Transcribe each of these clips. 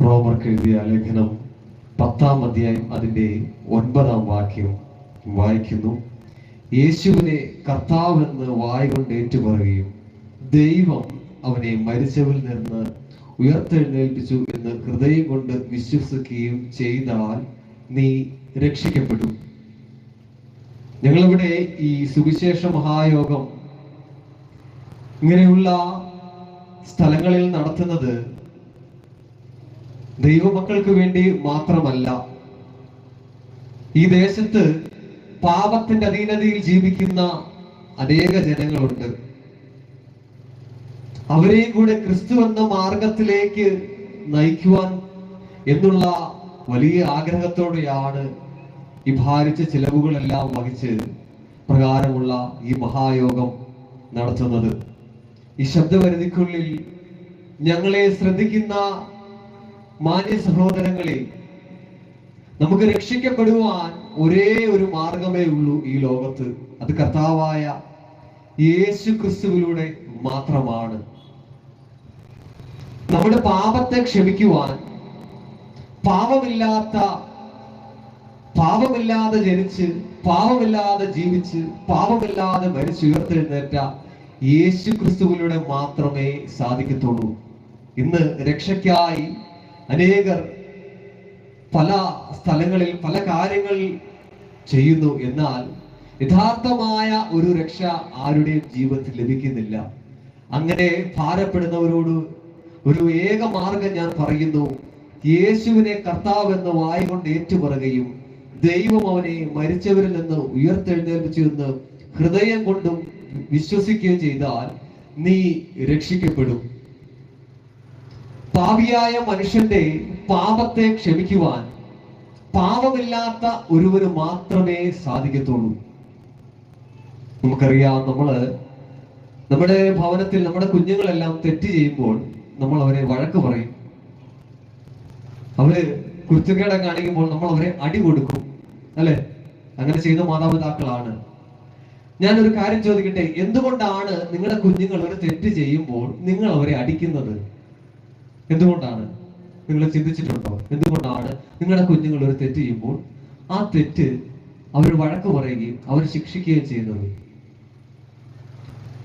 റോമർക്ക് എഴുതിയ ലേഖനം പത്താം അധ്യായം അതിന്റെ ഒൻപതാം വാക്യം വായിക്കുന്നു. യേശുവിനെ കർത്താവെന്ന് വായ കൊണ്ട് ഏറ്റുപറയുകയും ദൈവം അവനെ മരിച്ചവരിൽ നിന്ന് ഉയർത്തെഴുന്നേൽപ്പിച്ചു എന്ന് ഹൃദയം കൊണ്ട് വിശ്വസിക്കുകയും ചെയ്താൽ നീ രക്ഷിക്കപ്പെടും. ഞങ്ങളിവിടെ ഈ സുവിശേഷ മഹായോഗം ഇങ്ങനെയുള്ള സ്ഥലങ്ങളിൽ നടത്തുന്നത് ദൈവമക്കൾക്ക് വേണ്ടി മാത്രമല്ല ഈ ദേശത്ത് പാപത്തിന്റെ അധീനതയിൽ ജീവിക്കുന്ന അനേക ജനങ്ങളുണ്ട്. അവരെയും കൂടെ ക്രിസ്തു എന്ന മാർഗത്തിലേക്ക് നയിക്കുവാൻ എന്നുള്ള വലിയ ആഗ്രഹത്തോടെയാണ് ഈ ഭാരിച്ച ചിലവുകളെല്ലാം വഹിച്ച് പ്രകാരമുള്ള ഈ മഹായോഗം നടത്തുന്നത്. ഈ ശബ്ദപരിധിക്കുള്ളിൽ ഞങ്ങളെ ശ്രദ്ധിക്കുന്ന മാന്യ സഹോദരങ്ങളെ നമുക്ക് രക്ഷിക്കപ്പെടുവാൻ ഒരേ ഒരു മാർഗമേ ഉള്ളൂ ഈ ലോകത്ത്. അത് കർത്താവായ യേശു ക്രിസ്തുവിലൂടെ മാത്രമാണ്. നമ്മുടെ പാപത്തെ ക്ഷമിക്കുവാൻ പാപമില്ലാത്ത പാപമില്ലാതെ ജനിച്ച് പാപമില്ലാതെ ജീവിച്ച് പാപമില്ലാതെ മരിച്ചുയർത്തെഴുന്നേറ്റ യേശു ക്രിസ്തുവിലൂടെ മാത്രമേ സാധിക്കത്തുള്ളൂ. ഇന്ന് രക്ഷയ്ക്കായി അനേകർ പല സ്ഥലങ്ങളിൽ പല കാര്യങ്ങൾ ചെയ്യുന്നു എന്നാൽ യഥാർത്ഥമായ ഒരു രക്ഷ ആരുടെയും ജീവിതത്തിൽ ലഭിക്കുന്നില്ല. അങ്ങനെ ഭാരപ്പെടുന്നവരോട് ഒരു ഏക മാർഗം ഞാൻ പറയുന്നു യേശുവിനെ കർത്താവ് എന്ന് വായിക്കൊണ്ട് ഏറ്റുപറയുകയും ദൈവം അവനെ മരിച്ചവരിൽ നിന്ന് ഉയർത്തെഴുന്നേൽപ്പിച്ചു എന്ന് ഹൃദയം കൊണ്ടും വിശ്വസിക്കുകയും ചെയ്താൽ നീ രക്ഷിക്കപ്പെടും. പാപിയായ മനുഷ്യന്റെ പാപത്തെ ക്ഷമിക്കുവാൻ പാപമില്ലാത്ത ഒരുവന് മാത്രമേ സാധിക്കത്തുള്ളൂ. നമുക്കറിയാം നമ്മൾ നമ്മുടെ ഭവനത്തിൽ നമ്മുടെ കുഞ്ഞുങ്ങളെല്ലാം തെറ്റ് ചെയ്യുമ്പോൾ നമ്മൾ അവരെ വഴക്ക് പറയും. അവർ കുരുത്തക്കേട കാണിക്കുമ്പോൾ നമ്മൾ അവരെ അടി കൊടുക്കും അല്ലെ? അങ്ങനെ ചെയ്യുന്ന മാതാപിതാക്കളാണ്. ഞാൻ ഒരു കാര്യം ചോദിക്കട്ടെ? എന്തുകൊണ്ടാണ് നിങ്ങളുടെ കുഞ്ഞുങ്ങൾ ഒരു തെറ്റ് ചെയ്യുമ്പോൾ നിങ്ങൾ അവരെ അടിക്കുന്നത്? എന്തുകൊണ്ടാണ്? നിങ്ങൾ ചിന്തിച്ചിട്ടുണ്ടോ? എന്തുകൊണ്ടാണ് നിങ്ങളുടെ കുഞ്ഞുങ്ങൾ ഒരു തെറ്റ് ചെയ്യുമ്പോൾ ആ തെറ്റ് അവർ വഴക്ക് പറയുകയും അവർ ശിക്ഷിക്കുകയും ചെയ്യുന്നത്?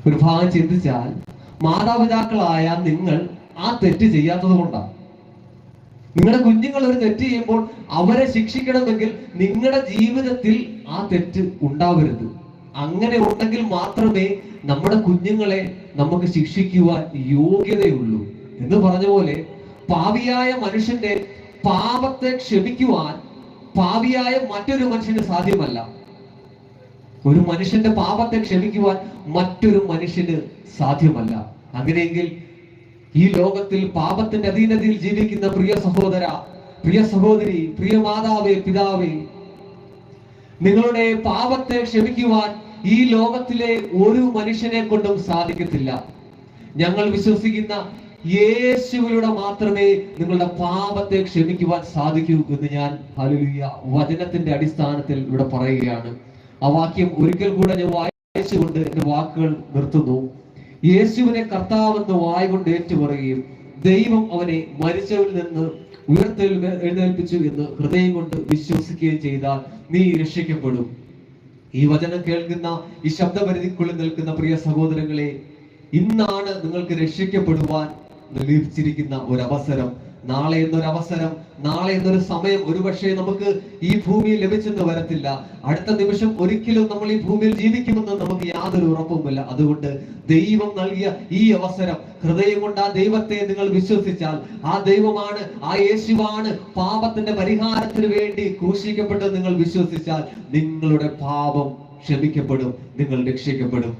ഒരു ഭാഗം ചിന്തിച്ചാൽ മാതാപിതാക്കളായ നിങ്ങൾ ആ തെറ്റ് ചെയ്യാത്തത് കൊണ്ടാണ് നിങ്ങളുടെ കുഞ്ഞുങ്ങൾ ഒരു തെറ്റ് ചെയ്യുമ്പോൾ അവരെ ശിക്ഷിക്കണമെങ്കിൽ നിങ്ങളുടെ ജീവിതത്തിൽ ആ തെറ്റ് ഉണ്ടാവരുത്. അങ്ങനെ ഉണ്ടെങ്കിൽ മാത്രമേ നമ്മുടെ കുഞ്ഞുങ്ങളെ നമുക്ക് ശിക്ഷിക്കുവാൻ യോഗ്യതയുള്ളൂ. എന്ന് പറഞ്ഞ പോലെ പാവിയായ മനുഷ്യന്റെ പാപത്തെ ക്ഷമിക്കുവാൻ പാവിയായ മറ്റൊരു മനുഷ്യന് സാധ്യമല്ല. ഒരു മനുഷ്യന്റെ പാപത്തെ ക്ഷമിക്കുവാൻ മറ്റൊരു മനുഷ്യന് സാധ്യമല്ല. അങ്ങനെയെങ്കിൽ ഈ ലോകത്തിൽ പാപത്തിന്റെ അധീനതയിൽ ജീവിക്കുന്ന പ്രിയ സഹോദര പ്രിയ സഹോദരി പ്രിയ മാതാവേ പിതാവേ നിങ്ങളുടെ പാപത്തെ ക്ഷമിക്കുവാൻ ഈ ലോകത്തിലെ ഒരു മനുഷ്യനെ കൊണ്ടും സാധിക്കത്തില്ല. ഞങ്ങൾ വിശ്വസിക്കുന്ന യേശുവിലൂടെ മാത്രമേ നിങ്ങളുടെ പാപത്തെ ക്ഷമിക്കുവാൻ സാധിക്കൂ എന്ന് ഞാൻ ഹല്ലേലൂയ വചനത്തിന്റെ അടിസ്ഥാനത്തിൽ ഇവിടെ പറയുകയാണ്. ആ വാക്യം ഒരിക്കൽ കൂടെ ഞാൻ വായിച്ചുകൊണ്ട് എന്റെ വാക്കുകൾ നിർത്തുന്നു. യേശുവിനെ കർത്താവെന്ന് വായകൊണ്ട് ഏറ്റു ഏറ്റുപറയുകയും ദൈവം അവനെ മരിച്ചവരിൽ നിന്ന് ഉയർത്തെഴു എഴുന്നേൽപ്പിച്ചു എന്ന് ഹൃദയം കൊണ്ട് വിശ്വസിക്കുകയും ചെയ്താൽ നീ രക്ഷിക്കപ്പെടും. ഈ വചനം കേൾക്കുന്ന ഈ ശബ്ദപരിധിക്കുള്ളിൽ നിൽക്കുന്ന പ്രിയ സഹോദരങ്ങളെ ഇന്നാണ് നിങ്ങൾക്ക് രക്ഷിക്കപ്പെടുവാൻ ലഭിച്ചിരിക്കുന്ന ഒരു അവസരം നാളെ എന്നൊരു അവസരം നാളെ എന്നൊരു സമയം ഒരുപക്ഷെ നമുക്ക് ഈ ഭൂമിയിൽ ലഭിച്ചെന്ന് വരത്തില്ല. അടുത്ത നിമിഷം ഒരിക്കലും നമ്മൾ ഈ ഭൂമിയിൽ ജീവിക്കുമെന്ന് നമുക്ക് യാതൊരു ഉറപ്പുമില്ല. അതുകൊണ്ട് ദൈവം നൽകിയ ഈ അവസരം ഹൃദയം കൊണ്ട് ആ ദൈവത്തെ നിങ്ങൾ വിശ്വസിച്ചാൽ ആ ദൈവമാണ് ആ യേശുവാണ് പാപത്തിന്റെ പരിഹാരത്തിന് വേണ്ടി ക്രൂശിക്കപ്പെട്ടത് നിങ്ങൾ വിശ്വസിച്ചാൽ നിങ്ങളുടെ പാപം ക്ഷമിക്കപ്പെടും നിങ്ങൾ രക്ഷിക്കപ്പെടും.